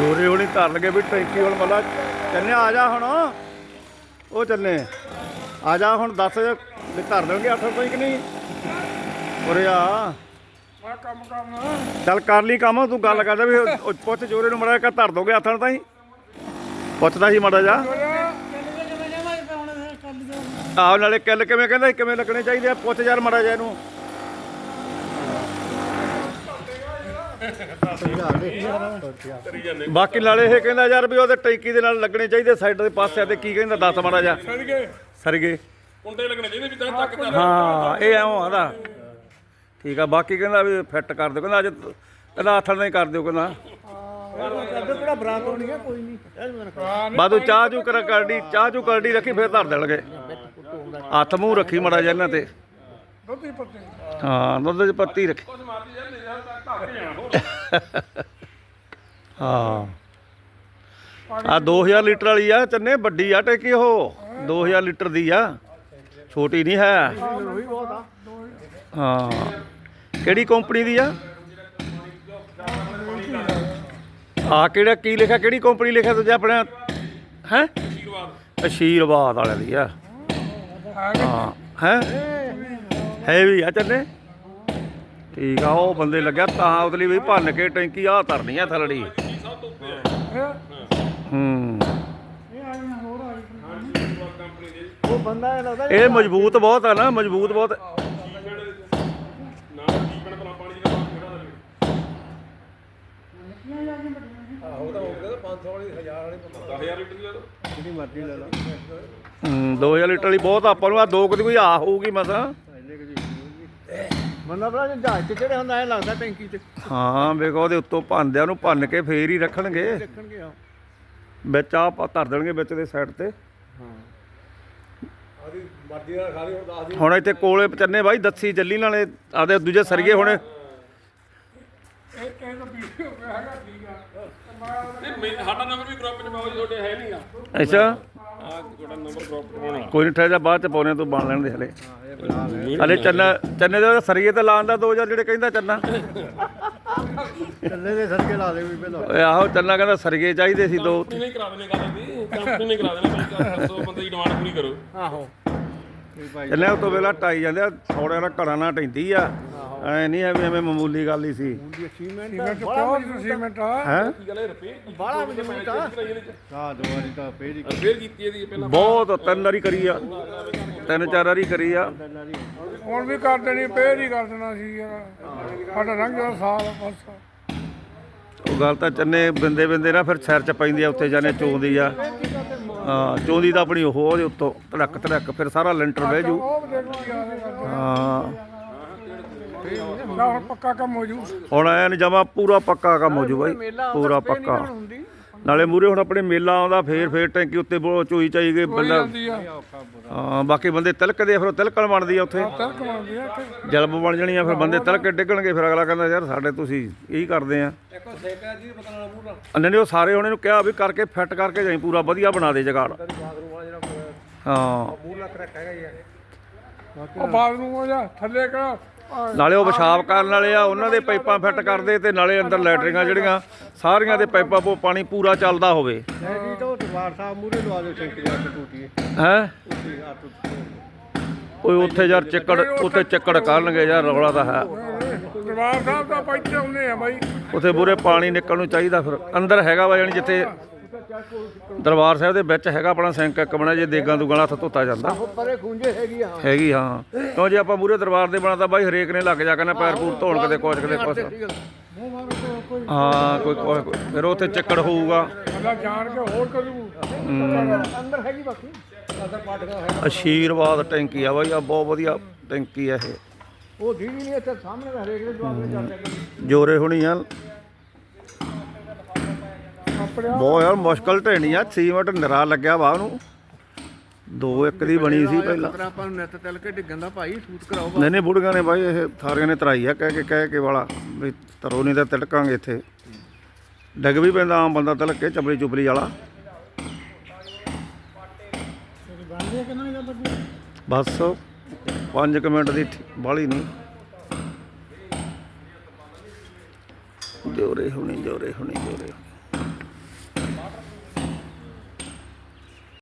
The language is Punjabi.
ਧਰ ਲਗੇ ਵੀ ਟੈਂਕੀ ਹੁਣ ਮੱਲਾ ਚੰਨੇ ਆ ਜਾ ਹੁਣ। ਉਹ ਚੰਨੇ ਆ ਜਾ ਹੁਣ ਦੱਸ ਵੀ ਧਰ ਦੇਣਗੇ 8 ਰੁਪਏ ਕਿ ਨਹੀਂ? ਉਰੇ ਆ। ਮੈਂ ਕੰਮ ਕਰਨਾ। ਚੱਲ ਕਰ ਲਈ ਕੰਮ ਤੂੰ ਗੱਲ ਕਰਦਾ ਵੀ ਉਹ- ਪੁੱਛ ਜੋਰੇ ਨੂੰ ਮੜਾ ਕਾ ਧਰ ਦੋਗੇ ਹੱਥਾਂ ਤਾਈ। ਪੁੱਛਦਾ ਸੀ ਮੜਾ ਜਾ ਆਹ ਨਾਲੇ ਕਿੱਲ ਕਿਵੇਂ ਕਹਿੰਦਾ ਕਿਵੇਂ ਲੱਗਣੇ ਚਾਹੀਦੇ ਆ? ਪੁੱਛ ਯਾਰ ਮੜਾ ਜਾ ਇਹਨੂੰ। ਬਾਕੀ ਨਾਲੇ ਇਹ ਕਹਿੰਦਾ ਯਾਰ ਵੀ ਉਹਦੇ ਟੈਂਕੀ ਦੇ ਨਾਲ ਲੱਗਣੇ ਚਾਹੀਦੇ ਸਾਈਡ ਦੇ ਪਾਸੇ ਤੇ ਕੀ ਕਹਿੰਦਾ ਦੱਸ ਮੜਾ ਜਾ ਸਰਗੇ ਕੁੰਡੇ ਲੱਗਣੇ ਚਾਹੀਦੇ ਵੀ ਤਾਂ ਤੱਕ ਤਾਂ। ਹਾਂ ਇਹ ਐਵੇਂ ਆਦਾ। ਠੀਕ ਆ ਬਾਕੀ ਕਹਿੰਦਾ ਵੀ ਫਿੱਟ ਕਰ ਦਿਓ ਕਹਿੰਦਾ ਅੱਜ ਕਹਿੰਦਾ ਆਥਣ ਨਹੀਂ ਕਰ ਦਿਓ ਕਹਿੰਦਾ। ਹੈ ਬਾਦੂ ਚਾਹ ਚੂ ਕਰ ਕਰਦੀ ਚਾਹ ਚੂ ਕਰਦੀ ਰੱਖੀ ਫੇਰ ਧਰ ਦੇਣਗੇ। ਹੱਥ ਮੂੰਹ ਰੱਖੀ ਮੜਾ ਜਾ ਇਹਨਾਂ ਤੇ। ਦੁੱਧ ਹੀ ਪੱਤੇ। ਹਾਂ ਦੁੱਧ ਚ ਪੱਤੀ ਰੱਖੀ। ਹਾਂ। ਆ 2000 ਲੀਟਰ ਵਾਲੀ ਆ ਚੰਨੇ, ਵੱਡੀ ਆ ਟੇਕੀ ਉਹ। 2000 ਲੀਟਰ ਦੀ ਆ। ਛੋਟੀ ਨਹੀਂ ਹੈ। ਹਾਂ। ਕਿਹੜੀ ਕੰਪਨੀ ਦੀ ਆ? ਆ ਕਿਹੜਾ ਕੀ ਲਿਖਿਆ, ਕਿਹੜੀ ਕੰਪਨੀ ਲਿਖਿਆ ਤੁਸੀਂ ਆਪਣਾ? ਹੈ? ਅਸ਼ੀਰਵਾਦ ਵਾਲਿਆਂ ਦੀ ਆ। ਹਾਂ। ਹੈ? ਹੈ ਵੀ ਆ ਚੰਨੇ। ਠੀਕ ਆ, ਉਹ ਬੰਦੇ ਲੱਗਿਆ ਤਾਂ ਉਤਲੀ ਵੀ ਭੰਨ ਕੇ ਟੈਂਕੀ ਆ ਧਰਨੀ ਆ ਥਲੜੀ। ਹੂੰ। ਉਹ ਬੰਦਾ ਇਹ ਲੱਗਦਾ ਇਹ ਮਜ਼ਬੂਤ ਬਹੁਤ ਆ ਨਾ, ਮਜ਼ਬੂਤ ਬਹੁਤ। ਨਾ ਜੀਵਨ ਭਲਾ ਪਾਣੀ ਦੀ ਨਾ ਕਿਹੜਾ ਦੇ ਉਹ ਤਾਂ ਹੋ ਗਿਆ 500 ਵਾਲੀ 1000 ਵਾਲੀ 10000 ਲੀਟਰ ਹੂੰ 2000 ਲੀਟਰ ਵਾਲੀ ਬਹੁਤ ਆਪਾਂ ਨੂੰ ਆ ਦੋ ਕਦੀ ਕੋਈ ਆ ਹੋਊਗੀ ਮਸਾਂ। ਬੰਦਾ ਭਰਾ ਜੇ ਜਹਾਜ਼ ਤੇ ਚੜੇ ਹੁੰਦਾ ਐ ਲੱਗਦਾ ਟੈਂਕੀ ਤੇ ਹਾਂ ਵੇਖੋ ਉਹਦੇ ਉੱਤੋਂ ਭੰਦਿਆਂ ਨੂੰ ਭੰਨ ਕੇ ਫੇਰ ਹੀ ਰੱਖਣਗੇ। ਦੇਖਣਗੇ ਆ ਵਿੱਚ ਆ ਪਾ ਧਰ ਦੇਣਗੇ ਵਿੱਚ ਦੇ ਸਾਈਡ ਤੇ। ਆਦੀ ਮਰਜ਼ੀ ਨਾਲ ਖਾਲੀ ਹੁਣ ਦੱਸ ਦੀ। ਹੁਣ ਇੱਥੇ ਕੋਲੇ ਚੰਨੇ ਬਾਈ ਦੱਸੀ ਚੱਲੀ ਨਾਲੇ ਆਦੇ ਦੂਜੇ ਸਰਗੇ ਹੁਣ। ਇਹ ਇਹ ਤਾਂ ਵੀਡੀਓ ਹੈਗਾ ਠੀਕ ਆ। ਨਹੀਂ ਮੈਂ- ਸਾਡਾ ਨੰਬਰ ਵੀ ਗਰੁੱਪ 'ਚ ਪਾਓ ਜੀ ਤੁਹਾਡੇ ਹੈ ਨਹੀਂ ਆ। ਅੱਛਾ। ਕੋਈ ਨਹੀਂ ਠਹਿਰ ਜਾ ਬਾਅਦ ਚ ਪਾਉਣੇ ਤੂੰ ਬਣ ਲੈਣ ਦੇ ਹਲੇ। ਹਲੇ ਚੰਨਾ ਚੰਨੇ ਦੇ ਸਰਗੇ ਤੇ ਲਾਉਣ ਦਾ 2000 ਜਿਹੜੇ ਕਹਿੰਦਾ ਚੰਨਾ। ਚੱਲੇ ਦੇ ਸਰਕੇ ਲਾ ਦੇ ਵੀ ਪਹਿਲਾਂ ਓਏ ਆਹੋ ਚੰਨਾ ਕਹਿੰਦਾ ਸਰਗੇ ਚਾਹੀਦੇ ਸੀ ਦੋ। ਕੰਪਨੀ ਨਹੀਂ ਕਰਾ ਦੇਣੇ ਗੱਲ ਦੀ ਕੰਪਨੀ ਨਹੀਂ ਕਰਾ ਦੇਣਾ ਬਈ 100 ਬੰਦੇ ਦੀ ਡਿਮਾਂਡ ਪੂਰੀ ਕਰੋ। ਆਹੋ। ਚੱਲੇ ਉਹ ਤੋਂ ਵੇਲਾ ਟਾਈ ਜਾਂਦੇ ਆ ਥੋੜਿਆਂ ਨਾਲ ਘਰਾਂ ਨਾਲ ਟੈਂਦੀ ਆ। ਐ ਨਹੀਂ ਐਵੇਂ ਐਵੇਂ ਮਾਮੂਲੀ ਗੱਲ ਹੀ ਸੀ। ਦੀ ਸੀਮੈਂਟ ਸੀਮੈਂਟ ਪਿਓਰ ਸੀਮੈਂਟ ਆ। ਹੈ? ਕੀ ਗੱਲ ਹੈ ਰੁਪਏ ਬਾਲਾ ਮਜ਼ਬੂਤ ਆ। ਹਾਂ? ਦੋ ਵਾਰੀ ਤਾਂ ਫੇਰ ਹੀ ਰਿਪੇਅਰ ਕੀਤੀ। ਇਹਦੀ ਪਹਿਲਾਂ। ਬਹੁਤ ਤਿੰਨ ਵਾਰੀ ਕਰੀ ਆ। ਤਿੰਨ ਚਾਰ ਵਾਰੀ ਕਰੀ ਆ। ਹੁਣ ਵੀ ਕਰ ਦੇਣੀ ਪੇਰ ਹੀ ਕਰ ਦੇਣਾ ਸੀ ਯਾਰ। ਸਾਡਾ ਰੰਗ ਦਾ ਸਾਲ ਬਸ। ਉਹ ਗੱਲ ਤਾਂ ਚੰਨੇ ਬਿੰਦੇ ਬਿੰਦੇ ਨਾ ਫਿਰ ਸਿਰ ਚ ਪੈਂਦੀ ਆ ਉੱਥੇ ਜਾਣੇ ਚੋਂਦੀ ਆ। ਹਾਂ ਚੋਂਦੀ ਤਾਂ ਆਪਣੀ ਉਹ ਉਹਦੇ ਉੱਤੋਂ ਧੜਕ ਧੜਕ ਫਿਰ ਸਾਰਾ ਲੈਂਟਰ ਬਹਿ ਜੂ। ਹਾਂ। ਨਾ ਹੁਣ ਪੱਕਾ ਕੰਮ ਹੋ ਜੂ। ਹੁਣ ਐਨ ਜਮਾ ਪੂਰਾ ਪੱਕਾ ਕੰਮ ਹੋ ਜੂ ਬਾਈ ਪੂਰਾ ਪੱਕਾ। ਨਾਲੇ ਮੂਰੇ ਹੁਣ ਆਪਣੇ ਮੇਲਾ ਆਉਂਦਾ ਫੇਰ ਫੇਰ ਟੈਂਕੀ ਉੱਤੇ ਬੋ ਚੋਈ ਚਾਈ ਗਏ ਬੰਦਾ ਹਾਂ ਬਾਕੀ ਬੰਦੇ ਤਿਲਕਦੇ ਆ, ਫਿਰ ਉਹ ਤਿਲਕਣ ਬਣਦੀ ਆ ਉੱਥੇ। ਤਲਕ ਬਣਦੀ ਆ ਇੱਥੇ ਜਲਬ ਬਣ ਜਾਣੀ ਆ ਫਿਰ ਬੰਦੇ ਤਿਲਕ ਕੇ ਡਿੱਗਣਗੇ ਫਿਰ ਅਗਲਾ ਕਹਿੰਦਾ ਯਾਰ ਸਾਡੇ ਤੁਸੀਂ ਇਹੀ ਕਰਦੇ ਆ। ਇੱਕੋ ਸੇਕਾ ਜੀ ਪਤਾ ਨਾਲ ਉਹ ਸਾਰੇ ਉਹਨੇ ਨੂੰ ਕਿਹਾ ਵੀ ਕਰਕੇ ਫਿੱਟ ਕਰਕੇ ਜਾਈ ਪੂਰਾ ਵਧੀਆ ਬਣਾ ਦੇ ਜਗਾੜ। ਬਾਥਰੂਮ ਵਾਲਾ ਜਿਹੜਾ ਹਾਂ। ਹੈਗਾ ਉਹ ਬਾਅਦ ਨੂੰ ਹੋ ਜਾ ਥੱਲੇ ਕਾ ਨਾਲੇ ਉਹ ਪਿਸ਼ਾਬ ਕਰਨ ਵਾਲੇ ਆ ਉਹਨਾਂ ਦੇ ਪਾਈਪਾਂ ਫਿੱਟ ਕਰਦੇ ਤੇ ਨਾਲੇ ਅੰਦਰ ਲੈਟਰਿੰਗਾਂ ਜਿਹੜੀਆਂ ਸਾਰੀਆਂ ਦੇ ਪਾਈਪਾਂ ਪੋ ਪਾਣੀ ਪੂਰਾ ਚੱਲਦਾ ਹੋਵੇ। ਨਹੀਂ ਤਾਂ ਉਹ ਦਰਬਾਰ ਸਾਹਿਬ ਮੂਰੇ ਲਵਾ ਦਿਓ ਟੈਂਕੀ ਜਾ ਕੇ ਟੂਟੀ। ਹੈ? ਓਏ ਉੱਥੇ ਯਾਰ ਚੱਕੜ ਉੱਥੇ ਚੱਕੜ ਕਰਨਗੇ ਯਾਰ ਰੌਲਾ ਤਾਂ ਹੈ। ਦਰਬਾਰ ਸਾਹਿਬ ਦਾ ਪੈਸੇ ਆਉਂਦੇ ਆ ਬਾਈ। ਉੱਥੇ ਬੁਰੇ ਪਾਣੀ ਨਿਕਲ ਨੂੰ ਚਾਹੀਦਾ ਫਿਰ। ਅੰਦਰ ਹੈਗਾ ਵਾ ਜਾਣੀ ਜਿੱਥੇ ਦਰਬਾਰ ਸਾਹਿਬ ਦੇ ਵਿੱਚ ਹੈਗਾ ਆਪਣਾ ਸਿੰਕ ਇੱਕ ਬਣਿਆ ਜੇ ਦੇਗਾਂ ਦੁਗਾਂ ਹੱਥ ਧੋਤਾ ਜਾਂਦਾ। ਉਹ ਪਰੇ ਖੁੰਝੇ ਹੈਗੀ ਆ। ਹੈਗੀ ਹਾਂ। ਕਿਉਂ ਜੇ ਆਪਾਂ ਮੂਰੇ ਦਰਬਾਰ ਦੇ ਬਣਾਤਾ ਬਾਈ ਹਰੇਕ ਨੇ ਲੱਗ ਜਾ ਕੇ ਨਾ ਪੈਰ ਪੂਰ ਧੋਣ ਕਦੇ ਕੁਛ ਕਦੇ ਕੁਛ। ਹਾਂ ਕੋਈ ਕੋਈ ਫਿਰ ਉੱਥੇ ਚੱਕੜ ਹੋਊਗਾ। ਬੰਦਾ ਜਾਣ ਕੇ ਹੋਰ ਕਰੂ। ਅੰਦਰ ਹੈਗੀ ਬਾਕੀ। ਅੰਦਰ ਪਾਟ ਗਿਆ ਹੈ ਅਸ਼ੀਰਵਾਦ ਟੈਂਕੀ ਆ ਬਾਈ ਆ ਬਹੁਤ ਵਧੀਆ ਟੈਂਕੀ ਆ ਇਹ। ਉਹ ਦੀਦੀ ਨਹੀਂ ਇੱਥੇ ਸਾਹਮਣੇ ਹਰੇਕ ਦੇ ਜਵਾਬ ਨੇ ਜਾਂਦੇ ਜੋਰੇ ਹੋਣੀ ਆ। ਬਹੁਤ ਯਾਰ ਮੁਸ਼ਕਲ ਢੇਣੀ ਆ ਸੀਮਟ ਨਿਰਾ ਲੱਗਿਆ ਵਾ ਉਹਨੂੰ। ਦੋ ਇੱਕ ਦੀ ਬਣੀ ਸੀ ਪਹਿਲਾਂ। ਤਰਾ ਆਪਾਂ ਨੂੰ ਨੈਟ ਤਲ ਕੇ ਡਿੱਗਣ ਦਾ ਭਾਈ ਸੂਤ ਕਰਾਓ ਨਹੀਂ ਨਹੀਂ ਬੁੜੀਆਂ ਨੇ ਬਾਈ ਇਹ ਸਾਰਿਆਂ ਨੇ ਤਰਾਈ ਆ ਕਹਿ ਕੇ ਕਹਿ ਕੇ ਵਾਲਾ ਵੀ ਤਰੋ ਨਹੀਂ ਤਾਂ ਤਿਲਕਾਂਗੇ ਇੱਥੇ। ਡਿੱਗ ਵੀ ਪੈਂਦਾ ਆਮ ਬੰਦਾ ਤਿਲਕ ਕੇ ਚਪਲੀ ਚੁਪਲੀ ਵਾਲਾ। ਬਸ 5 ਮਿੰਟ ਦੀ ਬਾਲੀ ਨਹੀਂ ਜੋਰੇ ਹੁਣੀ ਜੋਰੇ ਹੁਣੀ ਜੋਰੇ ਹੁਣੀ।